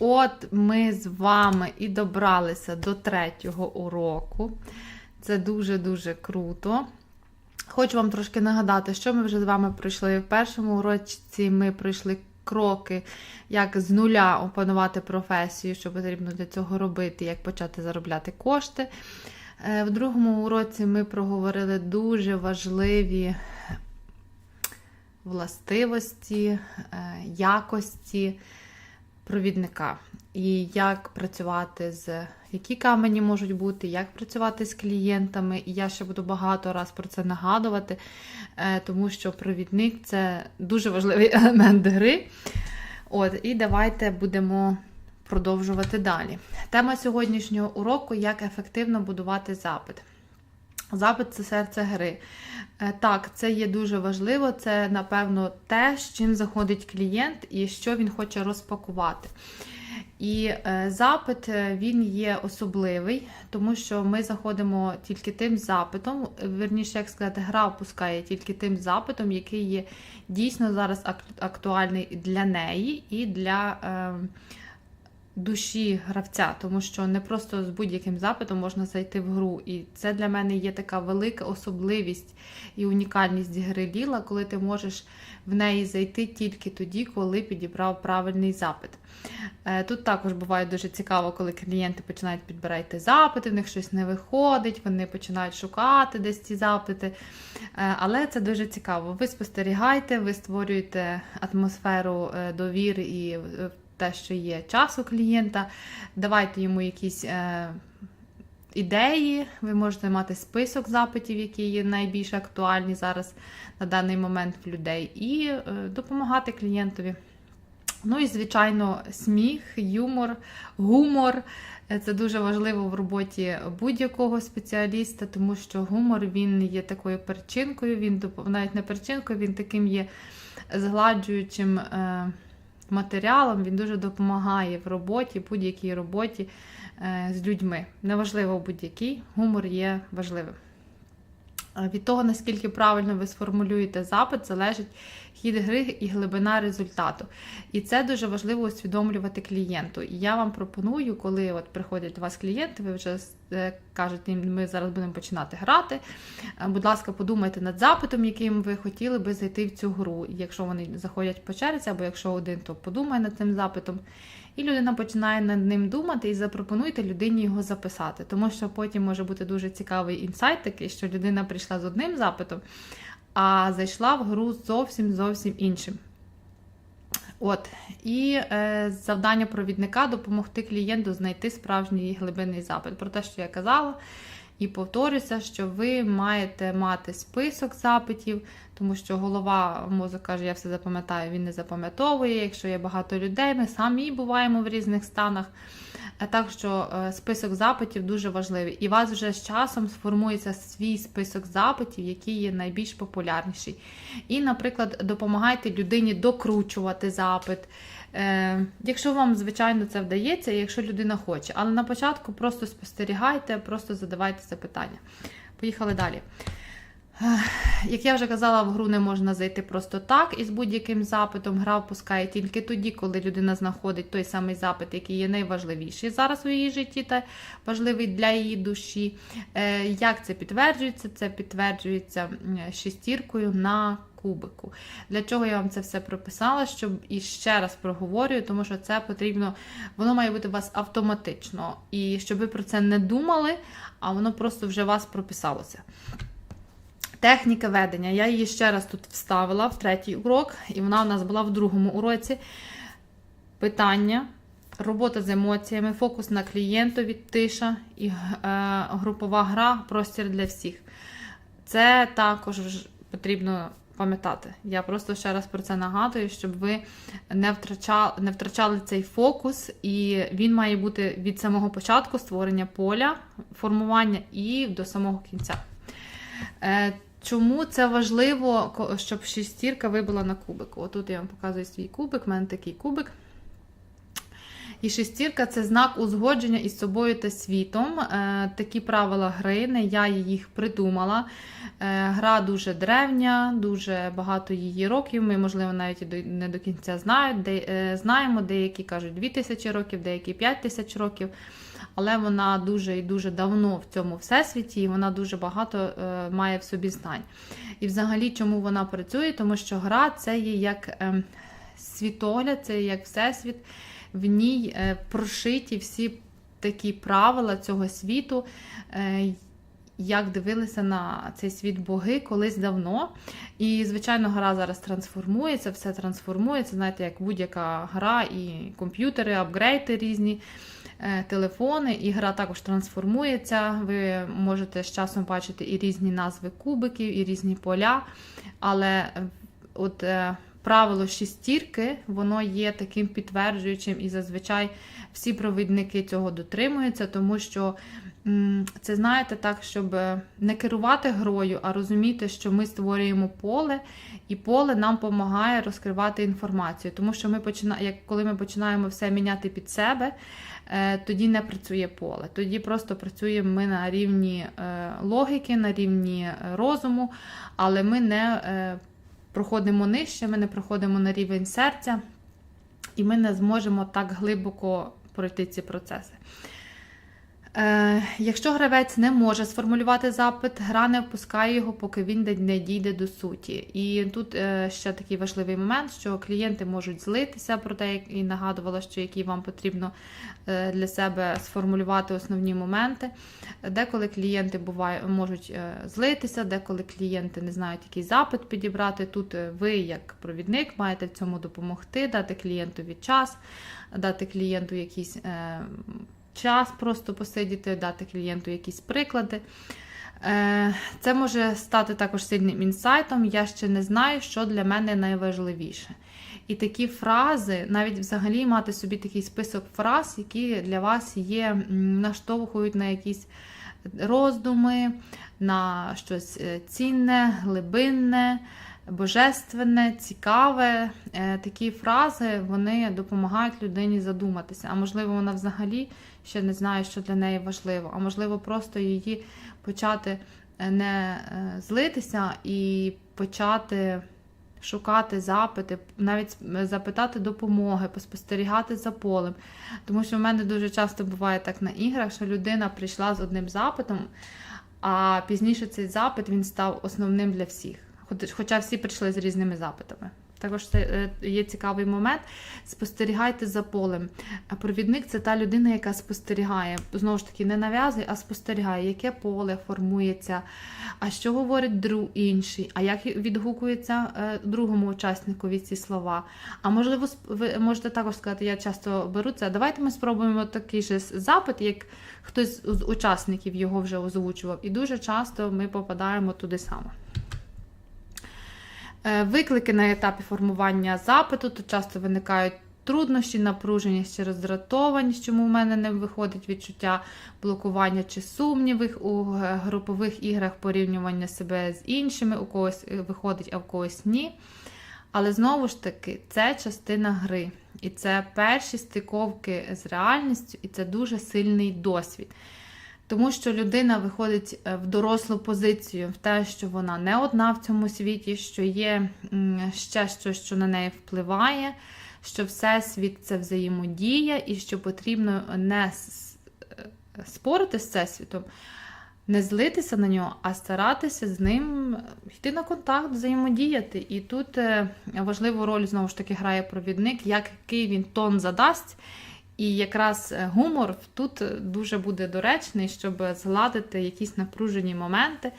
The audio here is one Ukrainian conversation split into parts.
От ми з вами і добралися до третього уроку. Це дуже-дуже круто. Хочу вам трошки нагадати, що ми вже з вами пройшли. В першому уроці ми пройшли кроки, як з нуля опанувати професію, що потрібно для цього робити, як почати заробляти кошти. Е, В другому уроці ми проговорили дуже важливі властивості, е, якості провідника. І як працювати з які камені можуть бути, як працювати з клієнтами. І я ще буду багато раз про це нагадувати, е, тому що провідник це дуже важливий елемент гри. От, І давайте будемо продовжувати далі. Тема сьогоднішнього уроку як ефективно будувати запит. Запит це серце гри. Е, Так, це є дуже важливо. Це, напевно, те, з чим заходить клієнт і що він хоче розпакувати. І е, запит е, він є особливий, тому що ми заходимо тільки тим запитом, верніше, як сказати, гра опускає тільки тим запитом, який є дійсно зараз ак- актуальний для неї і для. Е, душі гравця, тому що не просто з будь-яким запитом можна зайти в гру. І це для мене є така велика особливість і унікальність гри Ліла, коли ти можеш в неї зайти тільки тоді, коли підібрав правильний запит. Е, Тут також буває дуже цікаво, коли клієнти починають підбирати запити, в них щось не виходить, вони починають шукати десь ці запити. Е, Але це дуже цікаво. Ви спостерігаєте, ви створюєте атмосферу е, довіри і те, що є час у клієнта, давайте йому якісь е, ідеї, ви можете мати список запитів, які є найбільш актуальні зараз на даний момент в людей, і е, допомагати клієнтові. Ну і, звичайно, сміх, юмор, гумор. Це дуже важливо в роботі будь-якого спеціаліста, тому що гумор він є такою перчинкою, він навіть не перчинкою, він таким є згладжуючим е, матеріалом, він дуже допомагає в роботі, будь-якій роботі е, з людьми. Неважливо будь-який, гумор є важливим. Від того, наскільки правильно ви сформулюєте запит, залежить хід гри і глибина результату. І це дуже важливо усвідомлювати клієнту. І я вам пропоную, коли от приходять до вас клієнти, ви вже е, кажете, їм, ми зараз будемо починати грати. Е, Будь ласка, подумайте над запитом, яким ви хотіли би зайти в цю гру. Якщо вони заходять по черзі, або якщо один, то подумай над цим запитом. І людина починає над ним думати і запропонуйте людині його записати. Тому що потім може бути дуже цікавий інсайт такий, що людина прийшла з одним запитом, а зайшла в гру зовсім зовсім іншим. От, і е, завдання провідника допомогти клієнту знайти справжній глибинний запит. Про те, що я казала, і повторюся, що ви маєте мати список запитів, тому що голова мозок каже, я все запам'ятаю, він не запам'ятовує. Якщо є багато людей, ми самі буваємо в різних станах. Так що е, список запитів дуже важливий. І у вас вже з часом сформується свій список запитів, який є найбільш популярніший. І, наприклад, допомагайте людині докручувати запит. Е, Якщо вам, звичайно, це вдається, якщо людина хоче. Але на початку просто спостерігайте, просто задавайте запитання. Поїхали далі. Як я вже казала, в гру не можна зайти просто так із будь-яким запитом. Гра впускає тільки тоді, коли людина знаходить той самий запит, який є найважливіший зараз у її житті та важливий для її душі. Е, Як це підтверджується? Це підтверджується шестіркою на кубику. Для чого я вам це все прописала? Щоб і ще раз проговорюю, тому що це потрібно, воно має бути у вас автоматично. І щоб ви про це не думали, а воно просто вже вас прописалося. Техніка ведення. Я її ще раз тут вставила в третій урок, і вона у нас була в другому уроці. Питання, робота з емоціями, фокус на клієнтові, тиша і е, групова гра, простір для всіх. Це також потрібно пам'ятати. Я просто ще раз про це нагадую, щоб ви не втрачали, не втрачали цей фокус, і він має бути від самого початку створення поля, формування і до самого кінця. Е, Чому це важливо, щоб шістірка вибила на кубик? Отут я вам показую свій кубик, в мене такий кубик. І шестірка це знак узгодження із собою та світом. Е, Такі правила гри, не я їх придумала. Е, Гра дуже древня, дуже багато її років. Ми, можливо, навіть не до кінця знають, де, е, знаємо. Деякі кажуть 2000 років, деякі 5000 років. Але вона дуже і дуже давно в цьому всесвіті, і вона дуже багато має в собі знань. І взагалі, чому вона працює? Тому що гра це є як ем, світогляд, це є як всесвіт, в ній е, прошиті всі такі правила цього світу. Е, як дивилися на цей світ боги колись давно. І, звичайно, гра зараз трансформується, все трансформується, знаєте, як будь-яка гра, і комп'ютери, апгрейди різні, е, телефони, і гра також трансформується. Ви можете з часом бачити і різні назви кубиків, і різні поля. Але от правило шістірки, воно є таким підтверджуючим, і зазвичай всі провідники цього дотримуються, тому що це знаєте так, щоб е, не керувати грою, а розуміти, що ми створюємо поле, і поле нам допомагає розкривати інформацію. Тому що ми починаємо, коли ми починаємо все міняти під себе, е, тоді не працює поле. Тоді просто працюємо ми на рівні е, логіки, на рівні розуму, але ми не проходимо нижче, ми не проходимо на рівень серця, і ми не зможемо так глибоко пройти ці процеси. Е, якщо гравець не може сформулювати запит, гра не впускає його, поки він не- дійде до суті. І тут е, ще такий важливий момент, що клієнти можуть злитися про те, як і нагадувала, що які вам потрібно е, для себе сформулювати основні моменти. Деколи клієнти буває, можуть злитися, деколи клієнти не знають, який запит підібрати. Тут ви, як провідник, маєте в цьому допомогти, дати клієнтові час, дати клієнту якийсь е, час просто посидіти, дати клієнту якісь приклади. Е, Це може стати також сильним інсайтом. Я ще не знаю, що для мене найважливіше. І такі фрази, навіть взагалі мати собі такий список фраз, які для вас є, наштовхують на якісь роздуми, на щось е, цінне, глибинне, божественне, цікаве. Е, Такі фрази вони допомагають людині задуматися. А можливо, вона взагалі ще не знає, що для неї важливо, а можливо, просто її почати е, не е, злитися і почати шукати запити, навіть запитати допомоги, поспостерігати за полем. Тому що в мене дуже часто буває так на іграх, що людина прийшла з одним запитом, а пізніше цей запит він став основним для всіх. Хоч- Хоча всі прийшли з різними запитами. Також це е, є цікавий момент. Спостерігайте за полем. Провідник це та людина, яка спостерігає. Знову ж таки, не нав'язує, а спостерігає, яке поле формується, а що говорить друг інший, а як відгукується е, другому учасникові ці слова. А можливо, ви можете також сказати, я часто беру це. Давайте ми спробуємо такий же запит, як хтось з учасників його вже озвучував. І дуже часто ми попадаємо туди саме. Е, Виклики на етапі формування запиту тут часто виникають труднощі, напруженість чи роздратованість, чому в мене не виходить відчуття блокування чи сумнівів у е, групових іграх порівнювання себе з іншими, у когось е, виходить, а в когось ні. Але знову ж таки, це частина гри. І це перші стиковки з реальністю, і це дуже сильний досвід. Тому що людина виходить е, в дорослу позицію, в те, що вона не одна в цьому світі, що є ще щось, що на неї впливає, що всесвіт це взаємодія, і що потрібно не е, спорити з всесвітом, не злитися на нього, а старатися з ним йти на контакт, взаємодіяти. І тут е, важливу роль знову ж таки грає провідник, який він тон задасть. І якраз е, гумор тут дуже буде доречний, щоб згладити якісь напружені моменти.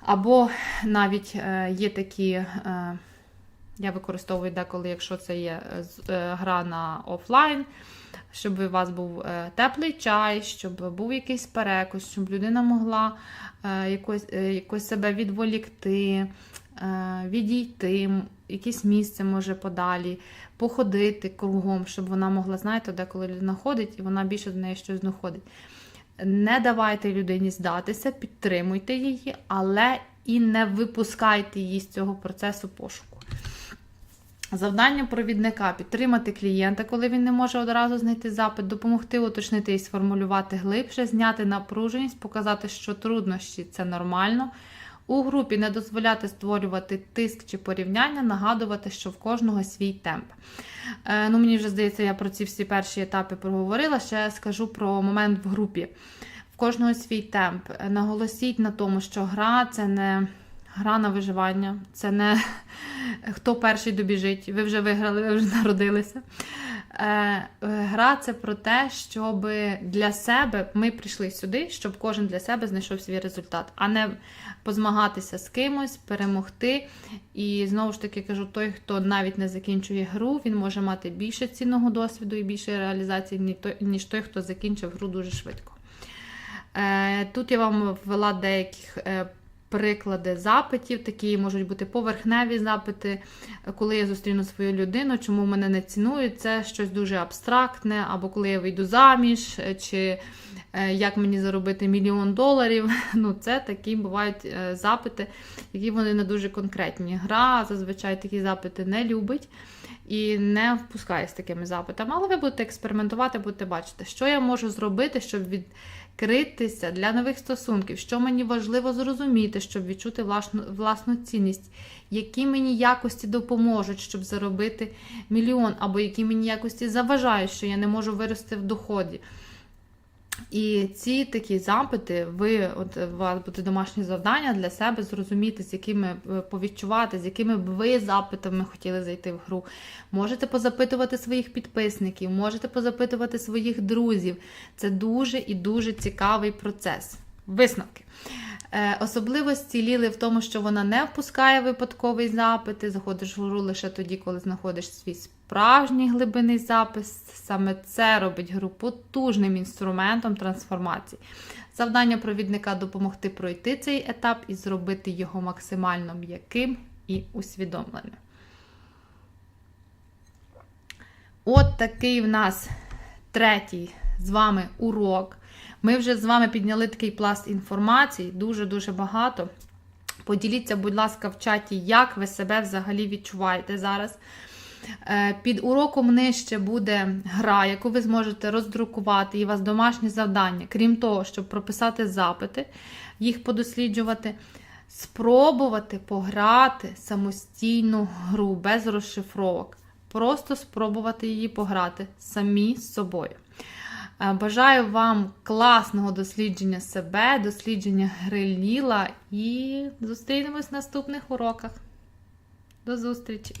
Або навіть е, є такі, е, я використовую деколи, якщо це є е, е, гра на офлайн, щоб у вас був е, теплий чай, щоб був якийсь перекус, щоб людина могла е, якось, е, якось себе відволікти, е, відійти, якесь місце може подалі, походити кругом, щоб вона могла, знаєте, деколи людина ходить і вона більше до неї щось знаходить. Не давайте людині здатися, підтримуйте її, але і не випускайте її з цього процесу пошуку. Завдання провідника підтримати клієнта, коли він не може одразу знайти запит, допомогти уточнити і сформулювати глибше, зняти напруженість, показати, що труднощі це нормально. У групі не дозволяти створювати тиск чи порівняння, нагадувати, що в кожного свій темп. Е, ну, Мені вже здається, я про ці всі перші етапи проговорила. Ще скажу про момент в групі. В кожного свій темп. Наголосіть на тому, що гра це не гра на виживання, це не хто перший добіжить. Ви вже виграли, ви вже народилися. Е, Гра це про те, щоб для себе ми прийшли сюди, щоб кожен для себе знайшов свій результат, а не позмагатися з кимось, перемогти. І знову ж таки кажу: той, хто навіть не закінчує гру, він може мати більше цінного досвіду і більше реалізації, ніж той, хто закінчив гру дуже швидко. Е, Тут я вам ввела деяких е, приклади запитів. Такі можуть бути поверхневі запити, коли я зустріну свою людину, чому мене не цінують, це щось дуже абстрактне, або коли я вийду заміж, е, чи е, як мені заробити мільйон доларів. Ну, це такі бувають е, запити, які вони не дуже конкретні. Гра зазвичай такі запити не любить. І не впускає з такими запитами, але ви будете експериментувати, будете бачити, що я можу зробити, щоб відкритися для нових стосунків, що мені важливо зрозуміти, щоб відчути власну, власну цінність, які мені якості допоможуть, щоб заробити мільйон, або які мені якості заважають, що я не можу вирости в доході. І ці такі запити, ви от у вас буде домашнє завдання для себе зрозуміти, з якими е, повідчувати, з якими б ви запитами хотіли зайти в гру. Можете позапитувати своїх підписників, можете позапитувати своїх друзів. Це дуже і дуже цікавий процес. Висновки. Е, Особливості Ліли в тому, що вона не впускає випадковий запит, ти заходиш в гру лише тоді, коли знаходиш свій справжній глибинний запис. Саме це робить гру потужним інструментом трансформації. Завдання провідника допомогти пройти цей етап і зробити його максимально м'яким і усвідомленим. От такий в нас третій з вами урок. Ми вже з вами підняли такий пласт інформації, дуже-дуже багато. Поділіться, будь ласка, в чаті, як ви себе взагалі відчуваєте зараз. Е, Під уроком нижче буде гра, яку ви зможете роздрукувати, і у вас домашнє завдання. Крім того, щоб прописати запити, їх подосліджувати, спробувати пограти самостійну гру без розшифровок. Просто спробувати її пограти самі з собою. Е, Бажаю вам класного дослідження себе, дослідження гри Ліла і зустрінемось в наступних уроках. До зустрічі!